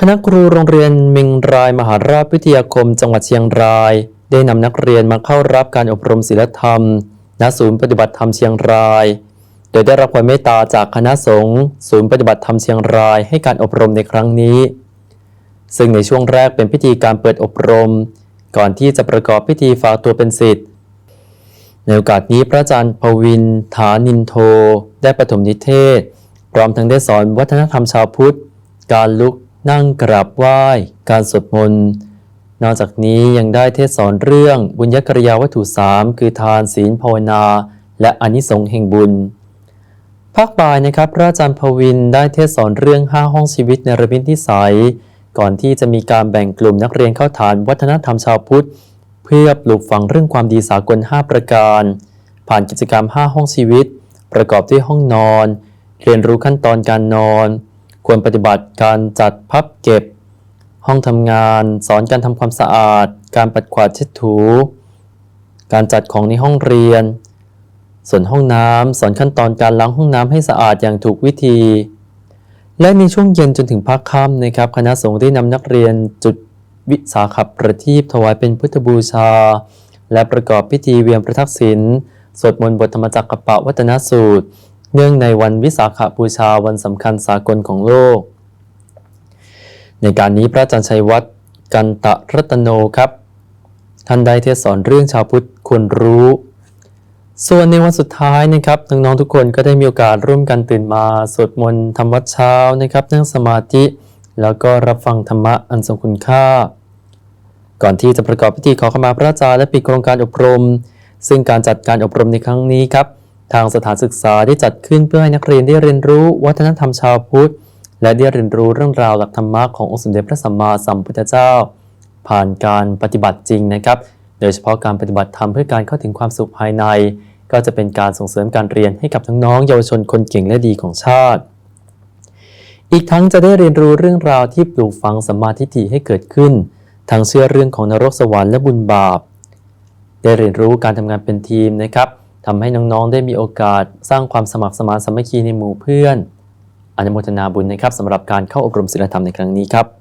คณะครูโรงเรียนเมงรายมหาราชวิทยาคม จังหวัดเชียงราย ได้นำนักเรียนมาเข้ารับการอบรมศีลธรรม ณ ศูนย์ปฏิบัติธรรมเชียงราย โดยได้รับความเมตตาจากคณะสงฆ์ศูนย์ปฏิบัติธรรมเชียงรายให้การอบรมในครั้งนี้ ซึ่งในช่วงแรกเป็นพิธีการเปิดอบรม ก่อนที่จะประกอบพิธีฝากตัวเป็นศิษย์ในโอกาสนี้พระอาจารย์พวิน ฐานินโท ได้ประถมนิเทศ พร้อมทั้งได้สอนวัฒนธรรมชาวพุทธ การลุก นั่งกราบไหว้ การสวดมนต์ นอกจากนี้ยังได้เทศสอนเรื่องบุญญกริยาวัตถุสามคือทานศีลภาวนา และอนิสงส์แห่งบุญภาคบ่ายนะครับพระอาจารย์พวินได้เทศสอนเรื่อง 5 ห้องชีวิตในระบินทิสัย ก่อนที่จะมีการแบ่งกลุ่มนักเรียนเข้าฐานวัฒนธรรมชาวพุทธ เพื่อปลูกฝังเรื่องความดีสากล 5 ประการ ผ่านกิจกรรม 5 ห้องชีวิต ประกอบด้วยห้องนอน เรียนรู้ขั้นตอนการนอน ควรปฏิบัติการจัดพับเก็บ ห้องทำงาน สอนการทำความสะอาด การปัดกวาดเช็ดถู การจัดของในห้องเรียน ส่วนห้องน้ำสอนขั้นตอนการล้างห้องน้ำให้สะอาดอย่างถูกวิธี และในช่วงเย็นจนถึงภาคค่ำนะครับ คณะสงฆ์ได้นำนักเรียนจุดวิสาขประทีปถวายเป็นพุทธบูชา และประกอบพิธีเวียนประทักษิณสวดมนต์บทธรรมจักรกปะวัตนสูตร เนื่องในวันวิสาขบูชาวันสำคัญสากลของโลก ในการนี้พระอาจารย์ชัยวัฒน์กันตะรัตโนครับ ท่านได้เทศสอนเรื่องชาวพุทธควรรู้ ส่วนในวันสุดท้ายนะครับน้องๆทุกคนก็ได้มีโอกาสร่วมกันตื่นมาสวดมนต์ทำวัดเช้านะครับ นั่งสมาธิแล้วก็รับฟังธรรมะอันทรงคุณค่า ก่อนที่จะประกอบพิธีขอขมาพระอาจารย์และปิดโครงการอบรม ซึ่งการจัดการอบรมในครั้งนี้ครับ ทางสถานศึกษาได้จัดขึ้นเพื่อให้นักเรียนได้เรียนรู้วัฒนธรรมชาวพุทธ และได้เรียนรู้เรื่องราวหลักธรรมะขององค์สมเด็จพระสัมมาสัมพุทธเจ้า ผ่านการปฏิบัติจริงนะครับ โดยเฉพาะการปฏิบัติธรรมเพื่อการเข้าถึงความสุขภายใน ก็จะเป็นการส่งเสริมการเรียนให้กับทั้งน้องเยาวชนคนเก่งและดีของชาติ อีกทั้งจะได้เรียนรู้เรื่องราวที่ปลูกฝังสัมมาทิฏฐิให้เกิดขึ้นทั้งเชื่อเรื่องของนรกสวรรค์และบุญบาป ได้เรียนรู้การทำงานเป็นทีมนะครับ ทำให้น้องๆได้มีโอกาสสร้างความสมัครสมานสามัคคีในหมู่เพื่อนอนุโมทนาบุญนะครับสำหรับการเข้าอบรมศีลธรรมในครั้งนี้ครับ